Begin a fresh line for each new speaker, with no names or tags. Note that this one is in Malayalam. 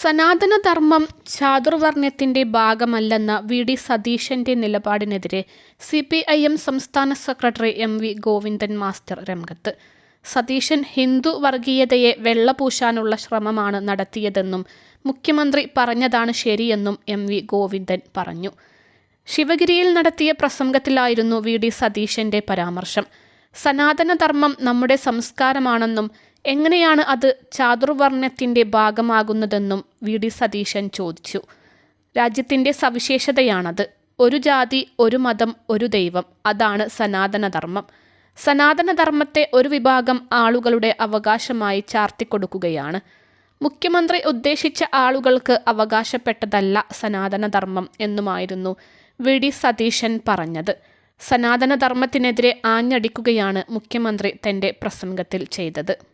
സനാതനധർമ്മം ചാതുർവർണയത്തിന്റെ ഭാഗമല്ലെന്ന വി ഡി സതീശന്റെ നിലപാടിനെതിരെ സി പി ഐ എം സംസ്ഥാന secretary M V Govindan master രംഗത്ത്. സതീശൻ ഹിന്ദു വർഗീയതയെ വെള്ളപൂശാനുള്ള ശ്രമമാണ് നടത്തിയതെന്നും മുഖ്യമന്ത്രി പറഞ്ഞതാണ് ശരിയെന്നും എം വി ഗോവിന്ദൻ പറഞ്ഞു. ശിവഗിരിയിൽ നടത്തിയ പ്രസംഗത്തിലായിരുന്നു വി ഡി സതീശന്റെ പരാമർശം. സനാതനധർമ്മം നമ്മുടെ സംസ്കാരമാണെന്നും എങ്ങനെയാണ് അത് ചാതുർവർണത്തിന്റെ ഭാഗമാകുന്നതെന്നും വി ഡി സതീശൻ ചോദിച്ചു. രാജ്യത്തിന്റെ സവിശേഷതയാണത്. ഒരു ജാതി ഒരു മതം ഒരു ദൈവം. അതാണ് സനാതനധർമ്മം. സനാതനധർമ്മത്തെ ഒരു വിഭാഗം ആളുകളുടെ അവകാശമായി ചാർത്തിക്കൊടുക്കുകയാണ്. മുഖ്യമന്ത്രി ഉദ്ദേശിച്ച ആളുകൾക്ക് അവകാശപ്പെട്ടതല്ല സനാതനധർമ്മം എന്നുമായിരുന്നു വി ഡി സതീശൻ പറഞ്ഞത്. സനാതനധർമ്മത്തിനെതിരെ ആഞ്ഞടിക്കുകയാണ് മുഖ്യമന്ത്രി തന്റെ പ്രസംഗത്തിൽ ചെയ്തത്.